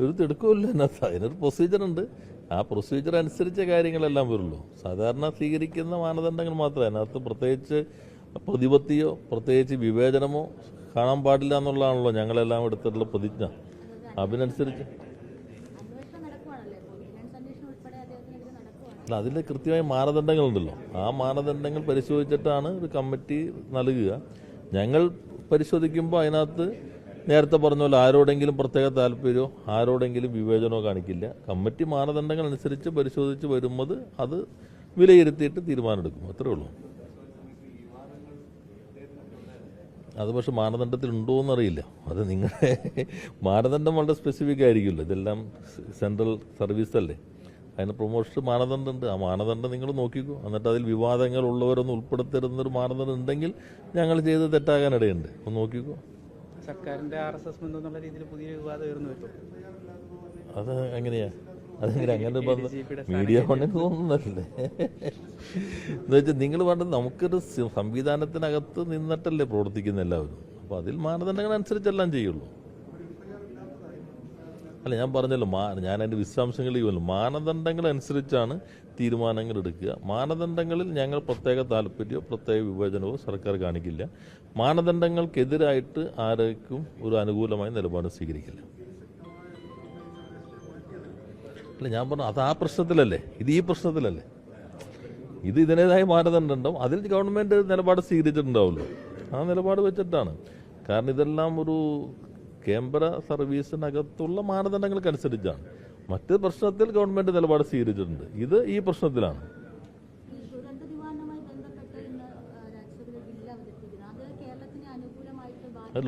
ഒരു തിടുക്കമില്ല അതിനകത്ത് അതിനൊരു ഉണ്ട്. ആ പ്രൊസീജിയർ അനുസരിച്ച കാര്യങ്ങളെല്ലാം വരുള്ളൂ. സാധാരണ സ്വീകരിക്കുന്ന മാനദണ്ഡങ്ങൾ മാത്രമേ അതിനകത്ത് പ്രത്യേകിച്ച് പ്രതിപത്തിയോ പ്രത്യേകിച്ച് വിവേചനമോ കാണാൻ പാടില്ല എന്നുള്ളതാണല്ലോ ഞങ്ങളെല്ലാം എടുത്തിട്ടുള്ള പ്രതിജ്ഞ. അതിനനുസരിച്ച്. അല്ല അതിൽ കൃത്യമായ മാനദണ്ഡങ്ങളുണ്ടല്ലോ. ആ മാനദണ്ഡങ്ങൾ പരിശോധിച്ചിട്ടാണ് ഒരു കമ്മിറ്റി നൽകുക. ഞങ്ങൾ പരിശോധിക്കുമ്പോൾ അതിനകത്ത് നേരത്തെ പറഞ്ഞ പോലെ ആരോടെങ്കിലും പ്രത്യേക താല്പര്യമോ ആരോടെങ്കിലും വിവേചനമോ കാണിക്കില്ല. കമ്മിറ്റി മാനദണ്ഡങ്ങൾ അനുസരിച്ച് പരിശോധിച്ച് വരുമ്പോൾ അത് വിലയിരുത്തിയിട്ട് തീരുമാനമെടുക്കും. അത്രേ ഉള്ളൂ. അത് പക്ഷെ മാനദണ്ഡത്തിൽ ഉണ്ടോ എന്നറിയില്ല. അത് നിങ്ങളുടെ മാനദണ്ഡം വളരെ സ്പെസിഫിക് ആയിരിക്കുമല്ലോ. ഇതെല്ലാം സെൻട്രൽ സർവീസ് അല്ലേ? അതിന് പ്രൊമോഷൻ മാനദണ്ഡം ഉണ്ട്. ആ മാനദണ്ഡം നിങ്ങൾ നോക്കിക്കോ. എന്നിട്ട് അതിൽ വിവാദങ്ങൾ ഉള്ളവരൊന്നും ഉൾപ്പെടുത്തരുന്നൊരു മാനദണ്ഡം ഉണ്ടെങ്കിൽ ഞങ്ങൾ ചെയ്ത് തെറ്റാകാനിടയുണ്ട്. ഒന്ന് നോക്കിക്കോ. സർക്കാരിന്റെ ആർ എസ് എസ് ബന്ധം എന്നുള്ള രീതിയിൽ പുതിയൊരു വിവാദം ഉയർന്നു വരും അത് എങ്ങനെയാ? അതെങ്ങനെ അങ്ങനെ പറഞ്ഞ മീഡിയ എന്ന് വെച്ചാൽ നിങ്ങൾ പറഞ്ഞത് നമുക്കൊരു സംവിധാനത്തിനകത്ത് നിന്നിട്ടല്ലേ പ്രവർത്തിക്കുന്ന എല്ലാവരും. അപ്പോൾ അതിൽ മാനദണ്ഡങ്ങൾ അനുസരിച്ചെല്ലാം ചെയ്യുള്ളൂ. അല്ല ഞാൻ പറഞ്ഞല്ലോ മാ ഞാൻ അതിന്റെ വിശദാംശങ്ങൾ ചെയ്യുമല്ലോ. മാനദണ്ഡങ്ങൾ അനുസരിച്ചാണ് തീരുമാനങ്ങൾ എടുക്കുക. മാനദണ്ഡങ്ങളിൽ ഞങ്ങൾ പ്രത്യേക താല്പര്യമോ പ്രത്യേക വിവേചനമോ സർക്കാർ കാണിക്കില്ല. മാനദണ്ഡങ്ങൾക്കെതിരായിട്ട് ആരേക്കും ഒരു അനുകൂലമായ നിലപാട് സ്വീകരിക്കില്ല. അല്ല ഞാൻ പറഞ്ഞു അത് ആ പ്രശ്നത്തിലല്ലേ? ഇത് ഈ പ്രശ്നത്തിലല്ലേ? ഇത് ഇതിന്റെതായ മാനദണ്ഡം. അതിൽ ഗവൺമെന്റ് നിലപാട് സ്വീകരിച്ചിട്ടുണ്ടാവുമല്ലോ. ആ നിലപാട് വെച്ചിട്ടാണ്. കാരണം ഇതെല്ലാം ഒരു കേന്ദ്ര സർവീസിനകത്തുള്ള മാനദണ്ഡങ്ങൾക്കനുസരിച്ചാണ്. മറ്റ് പ്രശ്നത്തിൽ ഗവൺമെന്റ് നിലപാട് സ്വീകരിച്ചിട്ടുണ്ട്. ഇത് ഈ പ്രശ്നത്തിലാണ്.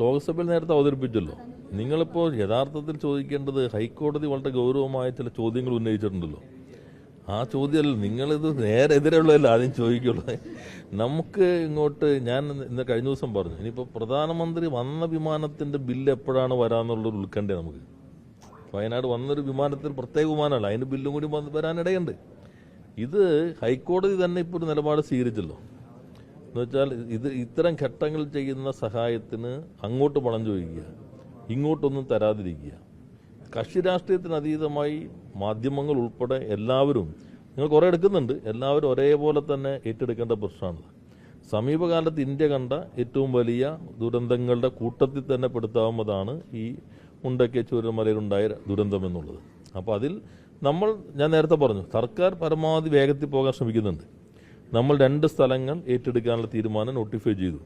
ലോക്സഭയിൽ നേരത്തെ അവതരിപ്പിച്ചല്ലോ. നിങ്ങളിപ്പോൾ യഥാർത്ഥത്തിൽ ചോദിക്കേണ്ടത് ഹൈക്കോടതി വളരെ ഗൗരവമായ ചില ചോദ്യങ്ങൾ ഉന്നയിച്ചിട്ടുണ്ടല്ലോ. ആ ചോദ്യമല്ല നിങ്ങളിത് നേരെ എതിരെയുള്ളതല്ല ആദ്യം ചോദിക്കുള്ളൂ. നമുക്ക് ഇങ്ങോട്ട് ഞാൻ ഇന്ന് കഴിഞ്ഞ ദിവസം പറഞ്ഞു ഇനിയിപ്പോൾ പ്രധാനമന്ത്രി വന്ന വിമാനത്തിന്റെ ബില്ല് എപ്പോഴാണ് വരാന്നുള്ളൊരു ഉൾക്കണ്ടേ നമുക്ക്? വയനാട് വന്നൊരു വിമാനത്തിൽ പ്രത്യേക വിമാനമല്ല അതിന് ബില്ലും കൂടി വരാനിടയുണ്ട്. ഇത് ഹൈക്കോടതി തന്നെ ഇപ്പോൾ ഒരു നിലപാട് സ്വീകരിച്ചല്ലോ. എന്നുവെച്ചാൽ ഇത് ഇത്തരം ഘട്ടങ്ങൾ ചെയ്യുന്ന സഹായത്തിന് അങ്ങോട്ട് പണം ചോദിക്കുക ഇങ്ങോട്ടൊന്നും തരാതിരിക്കുക. കക്ഷി രാഷ്ട്രീയത്തിന് അതീതമായി മാധ്യമങ്ങൾ ഉൾപ്പെടെ എല്ലാവരും നിങ്ങൾ കുറേ എടുക്കുന്നുണ്ട് എല്ലാവരും ഒരേപോലെ തന്നെ ഏറ്റെടുക്കേണ്ട പ്രശ്നമാണ് സമീപകാലത്ത് ഇന്ത്യ കണ്ട ഏറ്റവും വലിയ ദുരന്തങ്ങളുടെ കൂട്ടത്തിൽ തന്നെ പെടുത്താവുന്നതാണ് ഈ മുണ്ടക്കെ ചൂരമലയിലുണ്ടായ ദുരന്തം എന്നുള്ളത്. അപ്പോൾ അതിൽ നമ്മൾ ഞാൻ നേരത്തെ പറഞ്ഞു സർക്കാർ പരമാവധി വേഗത്തിൽ പോകാൻ ശ്രമിക്കുന്നുണ്ട്. നമ്മൾ രണ്ട് സ്ഥലങ്ങൾ ഏറ്റെടുക്കാനുള്ള തീരുമാനം നോട്ടിഫൈ ചെയ്തു.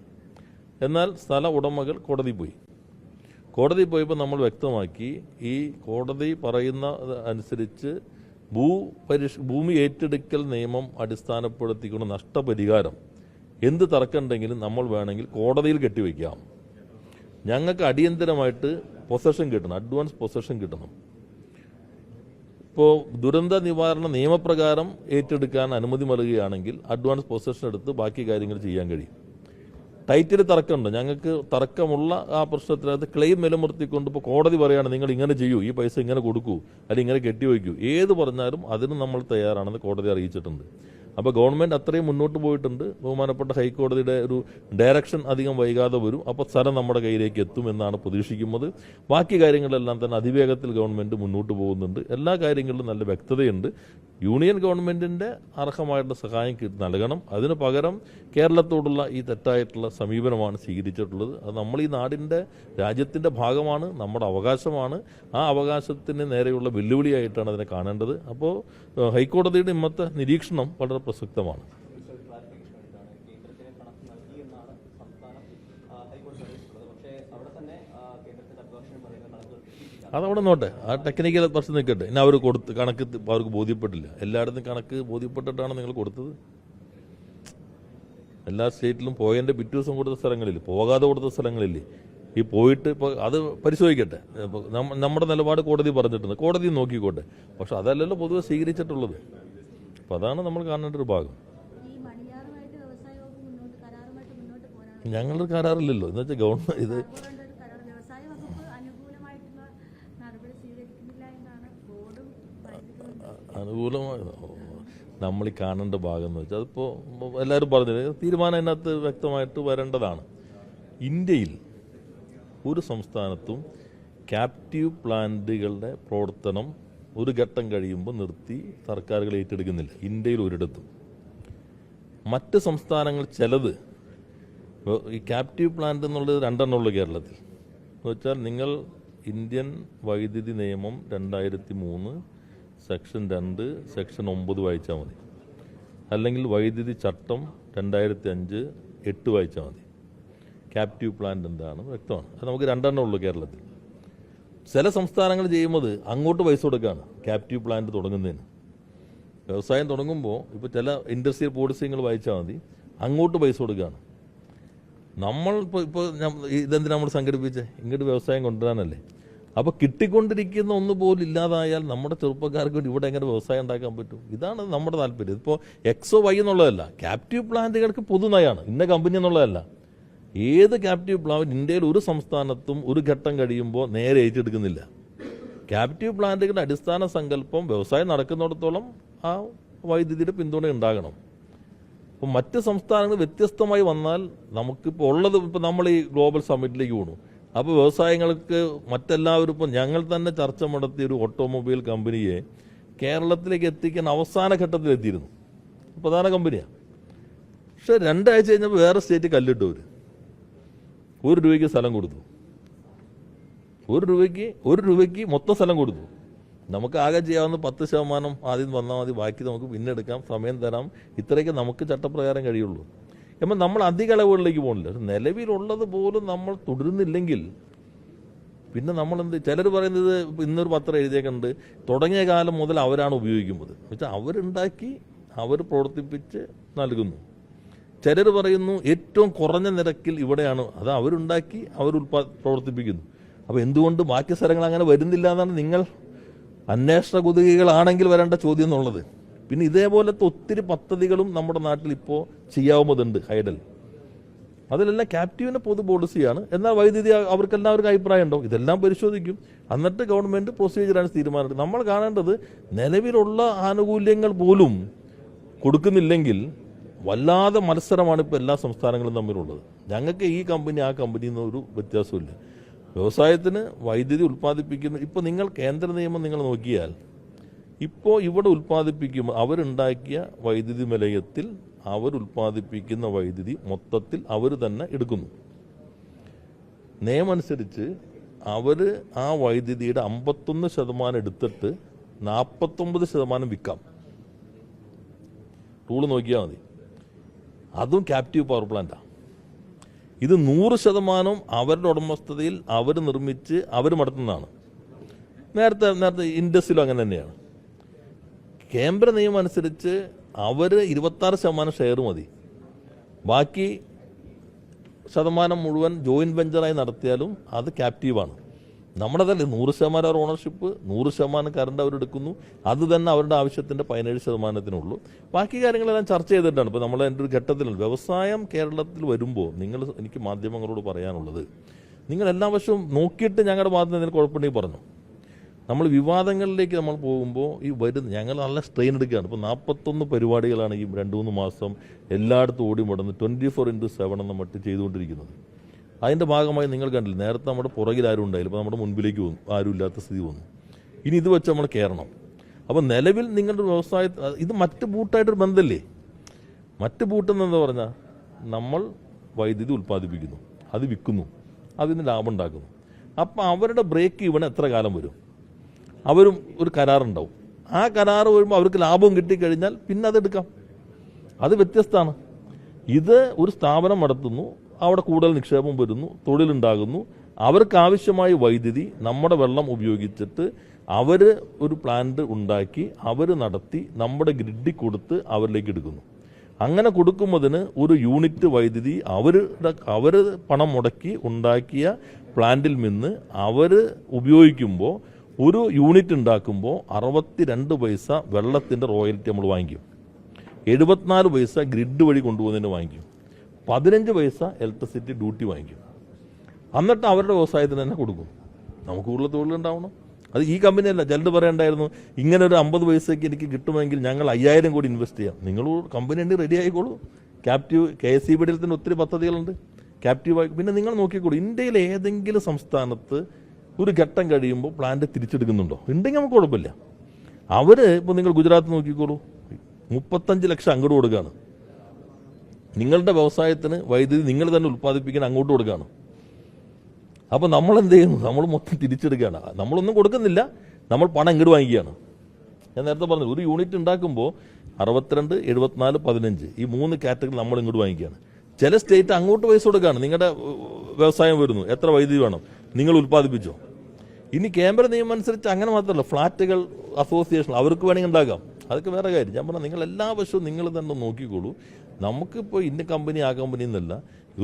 എന്നാൽ സ്ഥല ഉടമകൾ കോടതി പോയി. കോടതി പോയപ്പോൾ നമ്മൾ വ്യക്തമാക്കി ഈ കോടതി പറയുന്ന അനുസരിച്ച് ഭൂ പരിഷ് ഭൂമി ഏറ്റെടുക്കൽ നിയമം അടിസ്ഥാനപ്പെടുത്തിക്കൊണ്ട് നഷ്ടപരിഹാരം. എന്ത് തർക്കമുണ്ടെങ്കിലും നമ്മൾ വേണമെങ്കിൽ കോടതിയിൽ കെട്ടിവെക്കാം ഞങ്ങൾക്ക് അടിയന്തരമായിട്ട് പൊസഷൻ കിട്ടണം അഡ്വാൻസ് പൊസഷൻ കിട്ടണം. ഇപ്പോൾ ദുരന്ത നിവാരണ നിയമപ്രകാരം ഏറ്റെടുക്കാൻ അനുമതി നൽകുകയാണെങ്കിൽ അഡ്വാൻസ് പൊസഷൻ എടുത്ത് ബാക്കി കാര്യങ്ങൾ ചെയ്യാൻ കഴിയും. ടൈറ്റിൽ തർക്കമുണ്ട്. ഞങ്ങൾക്ക് തർക്കമുള്ള ആ പ്രശ്നത്തിനകത്ത് ക്ലെയിം നിലനിർത്തിക്കൊണ്ട് ഇപ്പോൾ കോടതി പറയുകയാണ് നിങ്ങൾ ഇങ്ങനെ ചെയ്യൂ ഈ പൈസ ഇങ്ങനെ കൊടുക്കൂ അല്ലെങ്കിൽ ഇങ്ങനെ കെട്ടിവയ്ക്കൂ. ഏത് പറഞ്ഞാലും അതിന് നമ്മൾ തയ്യാറാണെന്ന് കോടതി അറിയിച്ചിട്ടുണ്ട്. അപ്പോൾ ഗവൺമെന്റ് അത്രയും മുന്നോട്ട് പോയിട്ടുണ്ട്. ബഹുമാനപ്പെട്ട ഹൈക്കോടതിയുടെ ഒരു ഡയറക്ഷൻ അധികം വൈകാതെ വരും. അപ്പോൾ സ്ഥലം നമ്മുടെ കയ്യിലേക്ക് എത്തും എന്നാണ് പ്രതീക്ഷിക്കുന്നത്. ബാക്കി കാര്യങ്ങളെല്ലാം തന്നെ അതിവേഗത്തിൽ ഗവൺമെന്റ് മുന്നോട്ട് പോകുന്നുണ്ട്. എല്ലാ കാര്യങ്ങളിലും നല്ല വ്യക്തതയുണ്ട്. യൂണിയൻ ഗവൺമെന്റിന്റെ അർഹമായിട്ടുള്ള സഹായം നൽകണം. അതിന് പകരം കേരളത്തോടുള്ള ഈ തെറ്റായിട്ടുള്ള സമീപനമാണ് സ്വീകരിച്ചിട്ടുള്ളത്. അത് നമ്മൾ ഈ നാടിന്റെ രാജ്യത്തിന്റെ ഭാഗമാണ് നമ്മുടെ അവകാശമാണ്. ആ അവകാശത്തിന് നേരെയുള്ള വെല്ലുവിളിയായിട്ടാണ് അതിനെ കാണേണ്ടത്. അപ്പോൾ ഹൈക്കോടതിയുടെ ഇന്നത്തെ നിരീക്ഷണം വളരെ പ്രസക്തമാണ് കേന്ദ്രത്തിന് കണക്ക് നൽകി എന്നാണ് സംസ്ഥാനം ആ, ഹൈക്കോടതി അറിയിച്ചിട്ടുള്ളത് പക്ഷേ അവിടെ തന്നെ ആ, കേന്ദ്രത്തിന്റെ അഭിഭാഷകൻ പറയുന്ന കണക്കുകൾ കിട്ടിയിട്ടില്ല അതവിടെ നോട്ടെ ആ ടെക്നിക്കൽ പ്രശ്നം നിൽക്കട്ടെ ഇനി അവർ കൊടുത്ത് കണക്ക് അവർക്ക് ബോധ്യപ്പെട്ടില്ല. എല്ലായിടത്തും കണക്ക് ബോധ്യപ്പെട്ടിട്ടാണ് നിങ്ങൾ കൊടുത്തത്. എല്ലാ സ്റ്റേറ്റിലും പോയതിന്റെ പിറ്റേ ദിവസം കൊടുത്ത സ്ഥലങ്ങളില്ല? പോകാതെ കൊടുത്ത സ്ഥലങ്ങളില്ലേ? ഈ പോയിട്ട് ഇപ്പോൾ അത് പരിശോധിക്കട്ടെ. നമ്മുടെ നിലപാട് കോടതി പറഞ്ഞിട്ടുണ്ട്. കോടതി നോക്കിക്കോട്ടെ. പക്ഷെ അതല്ലല്ലോ പൊതുവെ സ്വീകരിച്ചിട്ടുള്ളത്. അപ്പം അതാണ് നമ്മൾ കാണേണ്ട ഒരു ഭാഗം. ഞങ്ങളുടെ കരാറില്ലല്ലോ. എന്ന് വെച്ചാൽ ഗവൺമെന്റ് ഇത് അതുകൊണ്ട് ഒരു കരാർ വ്യവസായ വകുപ്പ് അനുകൂലമായിട്ടുള്ള നടപടി സ്വീകരിക്കുന്നില്ല എന്നാണ് ബോർഡും വൈദ്യുതി അനുകൂലമായി നമ്മൾ ഈ കാണേണ്ട ഭാഗം എന്ന് വെച്ചാൽ അതിപ്പോൾ എല്ലാവരും പറഞ്ഞില്ല തീരുമാനം അതിനകത്ത് വ്യക്തമായിട്ട് വരേണ്ടതാണ്. ഇന്ത്യയിൽ ഒരു സംസ്ഥാനത്തും ക്യാപ്റ്റീവ് പ്ലാന്റുകളുടെ പ്രവർത്തനം ഒരു ഘട്ടം കഴിയുമ്പോൾ നിർത്തി സർക്കാരുകൾ ഏറ്റെടുക്കുന്നില്ല. ഇന്ത്യയിൽ ഒരിടത്തും. മറ്റ് സംസ്ഥാനങ്ങൾ ചിലത് ഈ ക്യാപ്റ്റീവ് പ്ലാന്റ് എന്നുള്ളത് രണ്ടെണ്ണമുള്ളൂ കേരളത്തിൽ. എന്ന് വെച്ചാൽ നിങ്ങൾ ഇന്ത്യൻ വൈദ്യുതി നിയമം രണ്ടായിരത്തി മൂന്ന് സെക്ഷൻ രണ്ട് സെക്ഷൻ ഒമ്പത് വായിച്ചാൽ മതി. അല്ലെങ്കിൽ വൈദ്യുതി ചട്ടം രണ്ടായിരത്തി അഞ്ച് എട്ട് വായിച്ചാൽ മതി. ക്യാപ്റ്റീവ് പ്ലാന്റ് എന്താണ് വ്യക്തമാണ്. അത് നമുക്ക് രണ്ടെണ്ണം ഉള്ളൂ കേരളത്തിൽ. ചില സംസ്ഥാനങ്ങൾ ചെയ്യുന്നത് അങ്ങോട്ട് പൈസ കൊടുക്കുകയാണ് ക്യാപ്റ്റീവ് പ്ലാന്റ് തുടങ്ങുന്നതിന്. വ്യവസായം തുടങ്ങുമ്പോൾ ഇപ്പോൾ ചില ഇൻഡസ്ട്രിയൽ പോളിസികൾ വായിച്ചാൽ മതി അങ്ങോട്ട് പൈസ കൊടുക്കുകയാണ് നമ്മൾ ഇപ്പോൾ ഇപ്പോൾ ഇതെന്തിനാണ് നമ്മൾ സംഘടിപ്പിച്ചത് ഇങ്ങോട്ട് വ്യവസായം കൊണ്ടുവരാനല്ലേ. അപ്പോൾ കിട്ടിക്കൊണ്ടിരിക്കുന്ന ഒന്ന് പോലും ഇല്ലാതായാൽ നമ്മുടെ ചെറുപ്പക്കാർക്ക് ഇവിടെ എങ്ങനെ വ്യവസായം ഉണ്ടാക്കാൻ പറ്റും? ഇതാണ് നമ്മുടെ താല്പര്യം. ഇപ്പോൾ എക്സോ വൈ എന്നുള്ളതല്ല. ക്യാപ്റ്റീവ് പ്ലാന്റുകൾക്ക് പൊതുനയാണ് ഇന്ന കമ്പനി എന്നുള്ളതല്ല. ഏത് ക്യാപ്റ്റീവ് പ്ലാന്റ് ഇന്ത്യയിൽ ഒരു സംസ്ഥാനത്തും ഒരു ഘട്ടം കഴിയുമ്പോൾ നേരെ ഏറ്റെടുക്കുന്നില്ല. ക്യാപ്റ്റീവ് പ്ലാന്റുകളുടെ അടിസ്ഥാന സങ്കല്പം വ്യവസായം നടക്കുന്നിടത്തോളം ആ വൈദ്യുതിയുടെ പിന്തുണ ഉണ്ടാകണം. അപ്പോൾ മറ്റ് സംസ്ഥാനങ്ങൾ വ്യത്യസ്തമായി വന്നാൽ നമുക്കിപ്പോൾ ഉള്ളത് ഇപ്പോൾ നമ്മൾ ഈ ഗ്ലോബൽ സമ്മിറ്റിലേക്ക് പോണു. അപ്പോൾ വ്യവസായങ്ങൾക്ക് മറ്റെല്ലാവരും ഇപ്പം ഞങ്ങൾ തന്നെ ചർച്ച നടത്തിയ ഒരു ഓട്ടോമൊബൈൽ കമ്പനിയെ കേരളത്തിലേക്ക് എത്തിക്കാൻ അവസാന ഘട്ടത്തിൽ എത്തിയിരുന്നു. പ്രധാന കമ്പനിയാണ് പക്ഷെ രണ്ടാഴ്ച കഴിഞ്ഞപ്പോൾ വേറെ സ്റ്റേറ്റ് കല്ലിട്ടു അവർ ഒരു രൂപയ്ക്ക് സ്ഥലം കൊടുത്തു. ഒരു രൂപയ്ക്ക് ഒരു രൂപയ്ക്ക് മൊത്തം സ്ഥലം കൊടുത്തു. നമുക്ക് ആകെ ചെയ്യാവുന്ന പത്ത് ശതമാനം ആദ്യം വന്നാൽ മതി ബാക്കി നമുക്ക് പിന്നെടുക്കാം സമയം തരാം. ഇത്രയൊക്കെ നമുക്ക് ചട്ടപ്രകാരം കഴിയുള്ളൂ. എന്നാൽ നമ്മൾ അധിക അളവുകളിലേക്ക് പോകുന്നില്ല ഒരു നിലവിലുള്ളത് പോലും നമ്മൾ തുടരുന്നില്ലെങ്കിൽ പിന്നെ നമ്മൾ എന്ത് ചിലർ പറയുന്നത് ഇന്നൊരു പത്രം എഴുതിയേക്കുന്നുണ്ട് തുടങ്ങിയ കാലം മുതൽ അവരാണ് ഉപയോഗിക്കുന്നത്. വെച്ചാൽ അവരുണ്ടാക്കി അവർ പ്രവർത്തിപ്പിച്ച് നൽകുന്നു. ചിലർ പറയുന്നു ഏറ്റവും കുറഞ്ഞ നിരക്കിൽ ഇവിടെയാണ് അത് അവരുണ്ടാക്കി അവർ ഉൽപാ പ്രവർത്തിപ്പിക്കുന്നു. അപ്പോൾ എന്തുകൊണ്ട് ബാക്കി സ്ഥലങ്ങൾ അങ്ങനെ വരുന്നില്ല എന്നാണ് നിങ്ങൾ അന്വേഷണ കുതുകികളാണെങ്കിൽ വരേണ്ട ചോദ്യം എന്നുള്ളത്. പിന്നെ ഇതേപോലത്തെ ഒത്തിരി പദ്ധതികളും നമ്മുടെ നാട്ടിൽ ഇപ്പോൾ ചെയ്യാവുന്നതുണ്ട് ഹൈഡൽ. അതിലെല്ലാം ക്യാപ്റ്റീവിന്റെ പൊതു പോളിസിയാണ് എന്നാൽ വൈദ്യുതി അവർക്കെല്ലാവർക്കും അഭിപ്രായം ഉണ്ടോ ഇതെല്ലാം പരിശോധിക്കും. എന്നിട്ട് ഗവൺമെന്റ് പ്രൊസീജിയറാണ് തീരുമാനം നമ്മൾ കാണേണ്ടത് നിലവിലുള്ള ആനുകൂല്യങ്ങൾ പോലും കൊടുക്കുന്നില്ലെങ്കിൽ വല്ലാതെ മത്സരമാണ് ഇപ്പോൾ എല്ലാ സംസ്ഥാനങ്ങളും തമ്മിലുള്ളത്. ഞങ്ങൾക്ക് ഈ കമ്പനി ആ കമ്പനി എന്നൊരു വ്യത്യാസമില്ല വ്യവസായത്തിന് വൈദ്യുതി ഉൽപ്പാദിപ്പിക്കുന്ന ഇപ്പോൾ നിങ്ങൾ കേന്ദ്ര നിയമം നിങ്ങൾ നോക്കിയാൽ ഇപ്പോൾ ഇവിടെ ഉൽപ്പാദിപ്പിക്കുമ്പോൾ അവരുണ്ടാക്കിയ വൈദ്യുതി നിലയത്തിൽ അവർ ഉൽപ്പാദിപ്പിക്കുന്ന വൈദ്യുതി മൊത്തത്തിൽ അവർ തന്നെ എടുക്കുന്നു. നിയമമനുസരിച്ച് അവർ ആ വൈദ്യുതിയുടെ അമ്പത്തൊന്ന് ശതമാനം എടുത്തിട്ട് നാൽപ്പത്തൊമ്പത് ശതമാനം വിൽക്കാം. റൂൾ നോക്കിയാൽ മതി. അതും ക്യാപ്റ്റീവ് പവർ പ്ലാന്റാണ് ഇത് നൂറ് ശതമാനം അവരുടെ ഉടമസ്ഥതയിൽ അവർ നിർമ്മിച്ച് അവർ നടത്തുന്നതാണ് നേരത്തെ നേരത്തെ ഇൻഡസ്ട്രിയിലും അങ്ങനെ തന്നെയാണ്. കേന്ദ്ര നിയമം അനുസരിച്ച് അവർ ഇരുപത്താറ് ശതമാനം ഷെയർ മതി. ബാക്കി ശതമാനം മുഴുവൻ ജോയിന്റ് വെഞ്ചറായി നടത്തിയാലും അത് ക്യാപ്റ്റീവാണ്. നമ്മുടെ തന്നെ നൂറ് ശതമാനം അവർ ഓണർഷിപ്പ് നൂറ് ശതമാനം കറണ്ട് അവരെടുക്കുന്നു അത് തന്നെ അവരുടെ ആവശ്യത്തിന്റെ പതിനേഴ് ശതമാനത്തിനുള്ളൂ. ബാക്കി കാര്യങ്ങളെല്ലാം ചർച്ച ചെയ്തിട്ടാണ്. ഇപ്പോൾ നമ്മൾ എന്റെ ഒരു ഘട്ടത്തിലുണ്ട്. വ്യവസായം കേരളത്തിൽ വരുമ്പോൾ നിങ്ങൾ എനിക്ക് മാധ്യമങ്ങളോട് പറയാനുള്ളത് നിങ്ങൾ എല്ലാ വശവും നോക്കിയിട്ട് ഞങ്ങളുടെ ഭാഗത്ത് നിന്ന് കുഴപ്പമുണ്ടെങ്കിൽ പറഞ്ഞു. നമ്മൾ വിവാദങ്ങളിലേക്ക് നമ്മൾ പോകുമ്പോൾ ഈ വരുന്ന ഞങ്ങൾ നല്ല സ്ട്രെയിൻ എടുക്കുകയാണ്. ഇപ്പോൾ നാൽപ്പത്തൊന്ന് പരിപാടികളാണ് ഈ രണ്ട് മൂന്ന് മാസം എല്ലായിടത്തും ഓടി മുടന്ന് ട്വന്റി ഫോർ ഇന്റു സെവൻ എന്ന മട്ടിൽ ചെയ്തുകൊണ്ടിരിക്കുന്നത്. അതിന്റെ ഭാഗമായി നിങ്ങൾ കണ്ടില്ല നേരത്തെ നമ്മുടെ പുറകിൽ ആരും ഉണ്ടായില്ല ഇപ്പോൾ നമ്മുടെ മുൻപിലേക്ക് വന്നു ആരും ഇല്ലാത്ത സ്ഥിതി വന്നു. ഇനി ഇത് വെച്ച് നമ്മൾ കയറണം അപ്പോൾ നിലവിൽ നിങ്ങളുടെ വ്യവസായ ഇത് മറ്റ് ബൂട്ടായിട്ടൊരു ബന്ധമല്ലേ മറ്റ് ബൂട്ടെന്ന് പറഞ്ഞാൽ നമ്മൾ വൈദ്യുതി ഉൽപ്പാദിപ്പിക്കുന്നു അത് വിൽക്കുന്നു അതിന് ലാഭം ഉണ്ടാക്കുന്നു. അപ്പോൾ അവരുടെ ബ്രേക്ക് ഇവൺ എത്ര കാലം വരും? അവരും ഒരു കരാറുണ്ടാവും. ആ കരാർ വരുമ്പോൾ അവർക്ക് ലാഭം കിട്ടിക്കഴിഞ്ഞാൽ പിന്നെ അതെടുക്കാം. അത് വ്യത്യസ്തമാണ് ഇത് ഒരു സ്ഥാപനം നടത്തുന്നു അവിടെ കൂടുതൽ നിക്ഷേപം വരുന്നു തൊഴിലുണ്ടാകുന്നു. അവർക്ക് ആവശ്യമായ വൈദ്യുതി നമ്മുടെ വെള്ളം ഉപയോഗിച്ചിട്ട് അവർ ഒരു പ്ലാന്റ് ഉണ്ടാക്കി അവർ നടത്തി നമ്മുടെ ഗ്രിഡിൽ കൊടുത്ത് അവരിലേക്ക് എടുക്കുന്നു. അങ്ങനെ കൊടുക്കുന്നതിന് ഒരു യൂണിറ്റ് വൈദ്യുതി അവരുടെ അവർ പണം മുടക്കി ഉണ്ടാക്കിയ പ്ലാന്റിൽ നിന്ന് അവർ ഉപയോഗിക്കുമ്പോൾ ഒരു യൂണിറ്റ് ഉണ്ടാക്കുമ്പോൾ അറുപത്തിരണ്ട് പൈസ വെള്ളത്തിന്റെ റോയൽറ്റി നമ്മൾ വാങ്ങിക്കും. എഴുപത്തിനാല് പൈസ ഗ്രിഡ് വഴി കൊണ്ടുപോകുന്നതിന് വാങ്ങിക്കും. പതിനഞ്ച് പൈസ ഇലക്ട്രിസിറ്റി ഡ്യൂട്ടി വാങ്ങിക്കും. എന്നിട്ട് അവരുടെ വ്യവസായത്തിന് തന്നെ കൊടുക്കും. നമുക്ക് കൂടുതൽ തൊഴിലുണ്ടാവണം അത് ഈ കമ്പനിയല്ല ചിലത് പറയണ്ടായിരുന്നു ഇങ്ങനെ ഒരു അമ്പത് പൈസയ്ക്ക് എനിക്ക് കിട്ടുമെങ്കിൽ ഞങ്ങൾ അയ്യായിരം കോടി ഇൻവെസ്റ്റ് ചെയ്യാം. നിങ്ങൾ കമ്പനി ഉണ്ട് ready ആയിക്കോളൂ. Captive K S C B തന്നെ ഒത്തിരി പദ്ധതികളുണ്ട്. ക്യാപ്റ്റീവ് ആയി പിന്നെ നിങ്ങൾ നോക്കിക്കോളൂ ഇന്ത്യയിലെ ഏതെങ്കിലും സംസ്ഥാനത്ത് ഒരു ഘട്ടം കഴിയുമ്പോൾ പ്ലാന്റ് തിരിച്ചെടുക്കുന്നുണ്ടോ? ഉണ്ടെങ്കിൽ നമുക്ക് കുഴപ്പമില്ല. അവർ ഇപ്പോൾ നിങ്ങൾ ഗുജറാത്ത് നോക്കിക്കോളൂ. മുപ്പത്തഞ്ച് ലക്ഷം അങ്ങോട്ട് കൊടുക്കുകയാണ് നിങ്ങളുടെ വ്യവസായത്തിന് വൈദ്യുതി നിങ്ങൾ തന്നെ ഉൽപ്പാദിപ്പിക്കാൻ അങ്ങോട്ട് കൊടുക്കുകയാണ് അപ്പോൾ നമ്മൾ എന്ത് ചെയ്യുന്നു? നമ്മൾ മൊത്തം തിരിച്ചെടുക്കുകയാണ്. നമ്മളൊന്നും കൊടുക്കുന്നില്ല. നമ്മൾ പണം ഇങ്ങോട്ട് വാങ്ങിക്കുകയാണ്. ഞാൻ നേരത്തെ പറഞ്ഞു ഒരു യൂണിറ്റ് ഉണ്ടാക്കുമ്പോൾ അറുപത്തിരണ്ട് എഴുപത്തിനാല് പതിനഞ്ച് ഈ മൂന്ന് കാറ്റഗറി നമ്മൾ ഇങ്ങോട്ട് വാങ്ങിക്കുകയാണ്. ചില സ്റ്റേറ്റ് അങ്ങോട്ട് പൈസ കൊടുക്കുകയാണ് നിങ്ങളുടെ വ്യവസായം വരുന്നു. എത്ര വൈദ്യുതി വേണം? നിങ്ങൾ ഉൽപ്പാദിപ്പിച്ചോ? ഇനി കേന്ദ്ര നിയമം അനുസരിച്ച് അങ്ങനെ മാത്രമല്ല ഫ്ലാറ്റുകൾ അസോസിയേഷൻ അവർക്ക് വേണമെങ്കിൽ ഉണ്ടാകാം. അതൊക്കെ വേറെ കാര്യം. ഞാൻ പറഞ്ഞാൽ നിങ്ങൾ എല്ലാ വശവും നിങ്ങൾ തന്നെ നോക്കിക്കോളൂ. നമുക്കിപ്പോൾ ഇന്ന കമ്പനി ആ കമ്പനി എന്നല്ല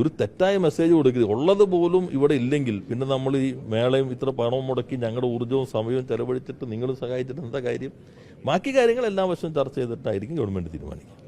ഒരു തെറ്റായ മെസ്സേജ് കൊടുക്കരുത്. ഉള്ളത് പോലും ഇവിടെ ഇല്ലെങ്കിൽ പിന്നെ നമ്മൾ ഈ മേളയും ഇത്ര പണവും മുടക്കി ഞങ്ങളുടെ ഊർജവും സമയവും ചെലവഴിച്ചിട്ട് നിങ്ങൾ സഹായിച്ചിട്ട് എന്താ കാര്യം? ബാക്കി കാര്യങ്ങൾ എല്ലാ വശവും ചർച്ച ചെയ്തിട്ടായിരിക്കും ഗവൺമെന്റ് തീരുമാനിക്കുക.